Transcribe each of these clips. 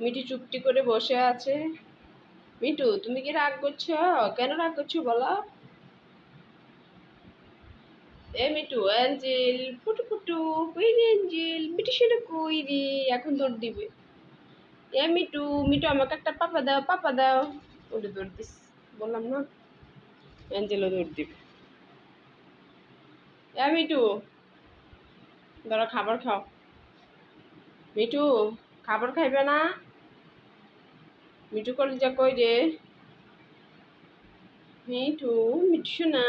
মিঠু চুপটি করে বসে আছে। মিঠু, তুমি কি রাগ করছ? কেন রাগ করছ বলো? এ মিঠু, অ্যাঞ্জেল ফুটু ফুটু কই রে অ্যাঞ্জেল মিঠু সেটা কই রে এখন দৌড় দিবে। এ মিঠু মিঠু, আমাকে একটা পাপা দাও পাপা দাও। ওটা দৌড় দিস, বললাম না। অ্যাঞ্জেলও দৌড় দিবে। এ মিঠু, ধরো খাবার খাও। মিঠু, খাবার খাইবে না? মিঠু কলিজা কই রে মিঠু মিঠু শোনা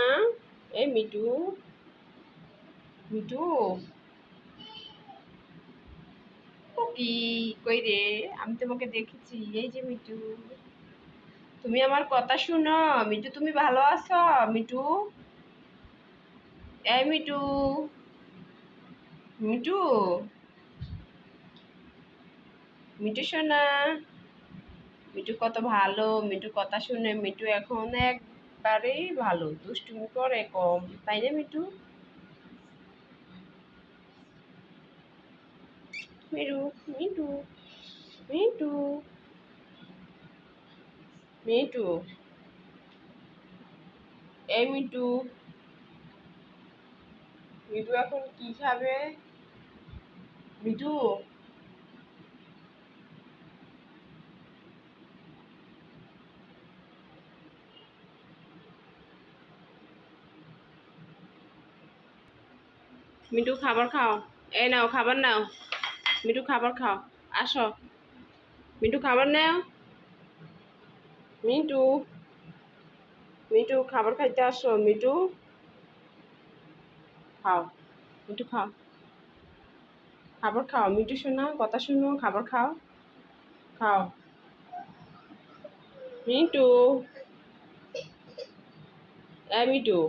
এই মিঠু মিঠু কি কই রে আমি তোমাকে দেখেছি, এই যে মিঠু তুমি আমার কথা শুনো মিঠু তুমি ভালো আছো মিঠু এই মিঠু মিঠু মিঠু সোনা মিঠু কত ভালো, মিঠু কথা শুনে মিঠু এখন একবারেই ভালো, দুষ্টুমি করে কম, তাই না মিঠু? মিঠু মিঠু মিঠু মিঠু এই মিঠু মিঠু এখন কি খাবে? মিঠু মিঠু, খাবার খাও। এই নাও, খাবার নাও। মিঠু, খাবার খাও। আসো। মিঠু, খাবার নাও। মিঠু। মিঠু, খাবার খাইতে আসো। মিঠু। খাও। মিঠু, খাও। খাবার খাও। মিঠু, শোনো, কথা শুনো, খাবার খাও। খাও। মিঠু। এ মিঠু।